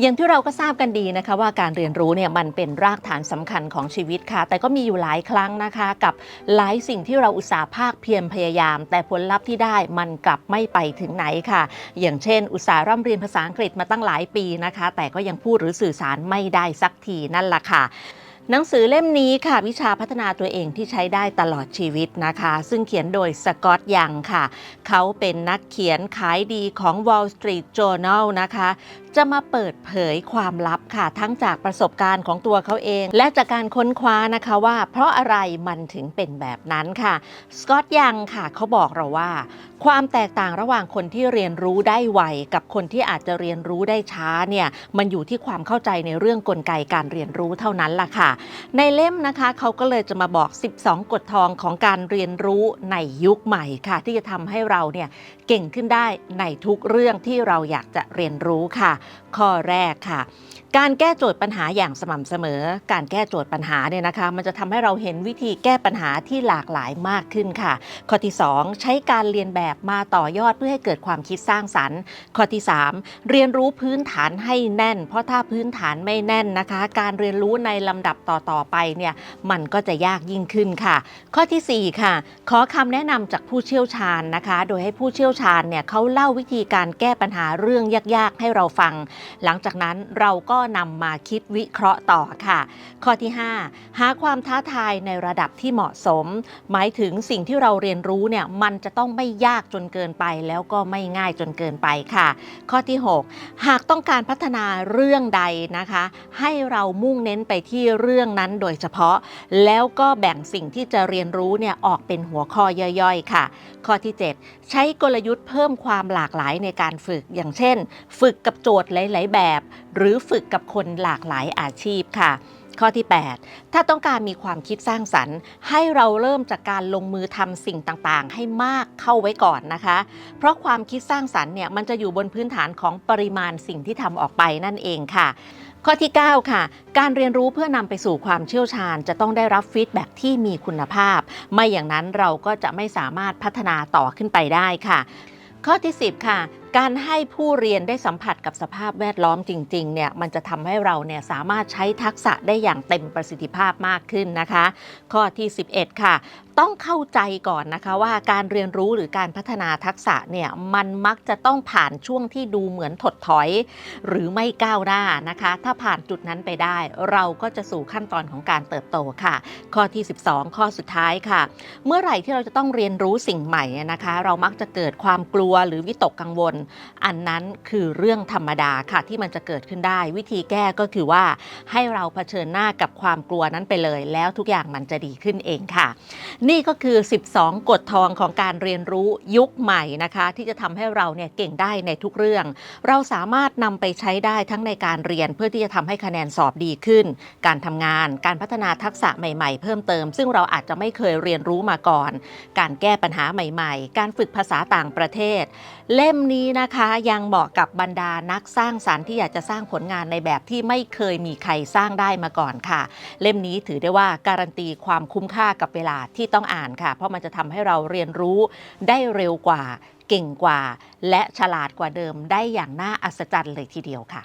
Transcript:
อย่างที่เราก็ทราบกันดีนะคะว่าการเรียนรู้เนี่ยมันเป็นรากฐานสำคัญของชีวิตค่ะ แต่ก็มีอยู่หลายครั้งนะคะกับหลายสิ่งที่เราอุตสาห์ภาคเพียรพยายาม แต่ผลลัพธ์ที่ได้มันกลับไม่ไปถึงไหนค่ะ อย่างเช่น อุตสาห์ร่ำเรียนภาษาอังกฤษมาตั้งหลายปีนะคะ แต่ก็ยังพูดหรือสื่อสารไม่ได้สักทีนั่นแหละค่ะ หนังสือเล่มนี้ค่ะวิชาพัฒนาตัวเองที่ใช้ได้ตลอดชีวิตนะคะ ซึ่งเขียนโดยสกอตยังค่ะ เขาเป็นนักเขียนขายดีของ Wall Street Journal นะคะ จะมาเปิดเผยความลับค่ะ ทั้งจากประสบการณ์ของตัวเขาเอง และจากการค้นคว้านะคะว่า เพราะอะไรมันถึงเป็นแบบนั้นค่ะสกอตยังค่ะเขาบอกเราว่า ความแตกต่างระหว่างคนที่เรียนรู้ได้ไวกับคนที่อาจจะเรียนรู้ได้ช้าเนี่ยมันอยู่ที่ความเข้าใจในเรื่องกลไกการเรียนรู้เท่านั้นล่ะค่ะในเล่มนะคะเขาก็เลยจะมาบอก 12 กฎทองของการเรียนรู้ในยุคใหม่ค่ะ ที่จะทำให้เราเนี่ยเก่งขึ้นได้ในทุกเรื่องที่เราอยากจะเรียนรู้ค่ะ ข้อแรกค่ะ การแก้โจทย์ปัญหาอย่างสม่ำเสมอ การแก้โจทย์ปัญหาเนี่ยนะคะ มันจะทำให้เราเห็นวิธีแก้ปัญหาที่หลากหลายมากขึ้นค่ะ ข้อที่ 2 ใช้การเรียนแบบมาต่อยอดเพื่อให้เกิดความคิดสร้างสรรค์ ข้อที่ 3 เรียนรู้พื้นฐานให้แน่น เพราะถ้าพื้นฐานไม่แน่นนะคะ การเรียนรู้ในลำดับต่อๆไปเนี่ยมันก็จะยากยิ่งขึ้นค่ะ ข้อทีสี่4 ค่ะ ขอคำแนะนำจากผู้เชี่ยวชาญนะคะ โดยให้ผู้เชี่ยวชาญเนี่ยเขาเล่าวิธีการแก้ปัญหาเรื่องยากๆ ให้เราฟัง หลังจากนั้นเราก็็นำมาคิดวิเคราะห์ต่อค่ะ ข้อที่ 5 หาความท้าทายในระดับที่เหมาะสม หมายถึงสิ่งที่เราเรียนรู้เนี่ยมันจะต้องไม่ยากจนเกินไป แล้วก็ไม่ง่ายจนเกินไปค่ะ ข้อที่ 6 หากต้องการพัฒนาเรื่องใดนะคะ ให้เรามุ่งเน้นไปที่เรื่องนั้นโดยเฉพาะ แล้วก็แบ่งสิ่งที่จะเรียนรู้เนี่ยออกเป็นหัวข้อย่อยๆ ค่ะ ข้อที่ 7 ใช้กลยุทธ์เพิ่มความหลากหลายในการฝึกอย่างเช่น ฝึกกับโจทย์หลาย ๆ แบบ หรือฝึกกับคนหลากหลายอาชีพค่ะ ข้อที่ 8 ถ้าต้องการมีความคิดสร้างสรรค์ ให้เราเริ่มจากการลงมือทำสิ่งต่างๆ ให้มากเข้าไว้ก่อนนะคะ เพราะความคิดสร้างสรรค์เนี่ยมันจะอยู่บนพื้นฐานของปริมาณสิ่งที่ทำออกไปนั่นเองค่ะข้อที่ 9 ค่ะ การเรียนรู้เพื่อนำไปสู่ความเชี่ยวชาญ จะต้องได้รับฟีดแบ็กที่มีคุณภาพ ไม่อย่างนั้นเราก็จะไม่สามารถพัฒนาต่อขึ้นไปได้ค่ะ ข้อที่ 10 ค่ะ การให้ผู้เรียนได้สัมผัสกับสภาพแวดล้อมจริงๆเนี่ยมันจะทำให้เราเนี่ยสามารถใช้ทักษะได้อย่างเต็มประสิทธิภาพมากขึ้นนะคะ ข้อที่ 11 ค่ะ ต้องเข้าใจก่อนนะคะว่าการเรียนรู้หรือการพัฒนาทักษะเนี่ยมันมักจะต้องผ่านช่วงที่ดูเหมือนถดถอย หรือไม่ก้าวหน้านะคะ ถ้าผ่านจุดนั้นไปได้ เราก็จะสู่ขั้นตอนของการเติบโตค่ะ ข้อที่ 12 ข้อสุดท้ายค่ะ เมื่อไหร่ที่เราจะต้องเรียนรู้สิ่งใหม่นะคะ เรามักจะเกิดความกลัวหรือวิตกกังวลอันนั้นคือเรื่องธรรมดาค่ะที่มันจะเกิดขึ้นได้ วิธีแก้ก็คือว่าให้เราเผชิญหน้ากับความกลัวนั้นไปเลย แล้วทุกอย่างมันจะดีขึ้นเองค่ะ นี่ก็คือ 12 กฎทองของการเรียนรู้ยุคใหม่นะคะ ที่จะทำให้เราเนี่ยเก่งได้ในทุกเรื่อง เราสามารถนำไปใช้ได้ทั้งในการเรียนเพื่อที่จะทำให้คะแนนสอบดีขึ้น การทำงาน การพัฒนาทักษะใหม่ๆ เพิ่มเติม ซึ่งเราอาจจะไม่เคยเรียนรู้มาก่อน การแก้ปัญหาใหม่ ๆ การฝึกภาษาต่างประเทศ เล่มนี้นะคะยังเหมาะกับบรรดานักสร้างสารรค์ที่อยากจะสร้างผลงานในแบบที่ไม่เคยมีใครสร้างได้มาก่อนค่ะ เล่มนี้ถือได้ว่าการันตีความคุ้มค่ากับเวลาที่ต้องอ่านค่ะ เพราะมันจะทำให้เราเรียนรู้ได้เร็วกว่า เก่งกว่า และฉลาดกว่าเดิมได้อย่างน่าอัศจรรย์เลยทีเดียวค่ะ